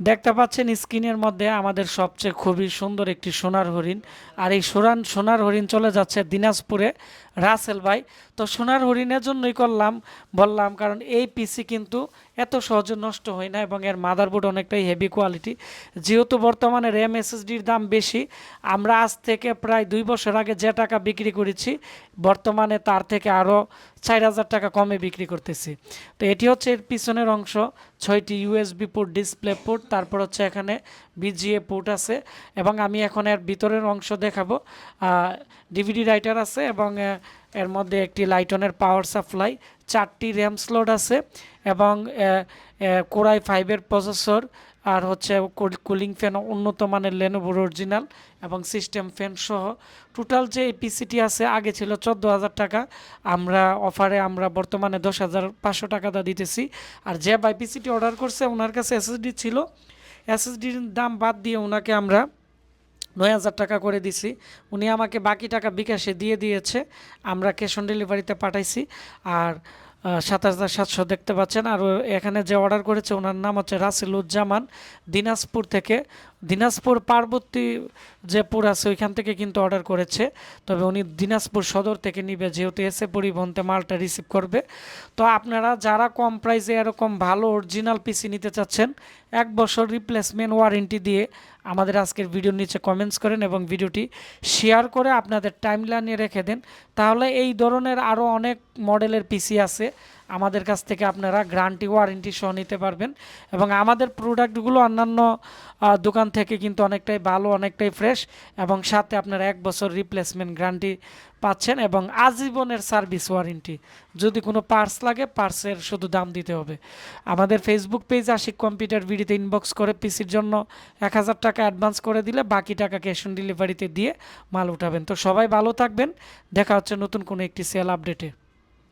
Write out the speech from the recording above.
দেখতে পাচ্ছেন স্ক্রিনের মধ্যে আমাদের সবচেয়ে খুবই সুন্দর একটি সোনার হরিণ। আর এই সোনার সোনার হরিণ চলে যাচ্ছে দিনাজপুরে। রাসেল ভাই, তো সোনার হরিণের জন্যই করলাম, বললাম, কারণ এই পিসি কিন্তু এত সহজে নষ্ট হয় না এবং এর মাদারবোর্ড অনেকটাই হেভি কোয়ালিটি যেহেতু বর্তমানে র্যাম এসএসডির দাম বেশি, আমরা আজ থেকে প্রায় দুই বছর আগে যে টাকা বিক্রি করেছি, বর্তমানে তার থেকে আরও চার হাজার টাকা কমে বিক্রি করতেছি। তো এটি হচ্ছে এর পিছনের অংশ। ছয়টি ইউএসবি পোর্ট ডিসপ্লে পোর্ট তারপর হচ্ছে এখানে বিজিএ পোর্ট আছে, এবং আমি এখন এর ভিতরের অংশ দেখাবো। ডিভিডি রাইটার আছে এবং এর মধ্যে একটি লাইটনের পাওয়ার সাপ্লাই, চারটি র্যাম স্লট আছে এবং কোরাই ফাইভের প্রসেসর আর হচ্ছে কুলিং ফ্যান উন্নত মানের লেনোভোর অরিজিনাল এবং সিস্টেম ফ্যান সহ। টোটাল যে পিসিটি আছে, আগে ছিল চোদ্দ হাজার টাকা। আমরা অফারে আমরা বর্তমানে দশ হাজার পাঁচশো টাকা দা দিতেছি। আর যে বাই পিসিটি অর্ডার করছে, ওনার কাছে এসএসডি ছিল। এসএসডির দাম বাদ দিয়ে ওনাকে আমরা নয় হাজার টাকা করে দিছি। উনি আমাকে বাকি টাকা বিকাশে দিয়ে দিয়েছে। আমরা ক্যাশ অন ডেলিভারিতে পাঠাইছি। আর সাতাশ হাজার সাতশো দেখতে পাচ্ছেন। আর এখানে যে অর্ডার করেছে, ওনার নাম হচ্ছে রাসেলুজ্জামান দিনাজপুর থেকে। দিনাজপুর পার্বতী যে পুর আছে, ওইখান থেকে কিন্তু অর্ডার করেছে। তবে উনি দিনাজপুর সদর থেকে নিবে, যেহেতু এসে পরিবহনতে মালটা রিসিভ করবে। তো আপনারা যারা কম প্রাইসে এরকম ভালো অরিজিনাল পিসি নিতে চাচ্ছেন, এক বছর রিপ্লেসমেন্ট ওয়ারেন্টি দিয়ে আমাদের আজকের ভিডিওর নিচে কমেন্টস করেন এবং ভিডিওটি শেয়ার করে আপনাদের টাইম টাইমলাইনে রেখে দেন। তাহলে এই ধরনের আরও অনেক মডেলের পিসি আছে। আমাদের কাছ থেকে আপনারা গ্যারান্টি, ওয়ারেন্টি সহ নিতে পারবেন। এবং আমাদের প্রোডাক্টগুলো অন্যান্য দোকান থেকে কিন্তু অনেকটাই ভালো, অনেকটাই ফ্রেশ এবং সাথে আপনারা এক বছর রিপ্লেসমেন্ট গ্যারান্টি পাচ্ছেন এবং আজীবনের সার্ভিস ওয়ারেন্টি যদি কোনো পার্স লাগে পার্সের শুধু দাম দিতে হবে। আমাদের ফেসবুক পেজ আশিক কম্পিউটার ভিডিওতে ইনবক্স করে পিসির জন্য এক হাজার টাকা অ্যাডভান্স করে দিলে বাকি টাকা ক্যাশ অন ডেলিভারিতে দিয়ে মাল উঠাবেন। তো সবাই ভালো থাকবেন। দেখা হচ্ছে নতুন কোনো একটি সেল আপডেটে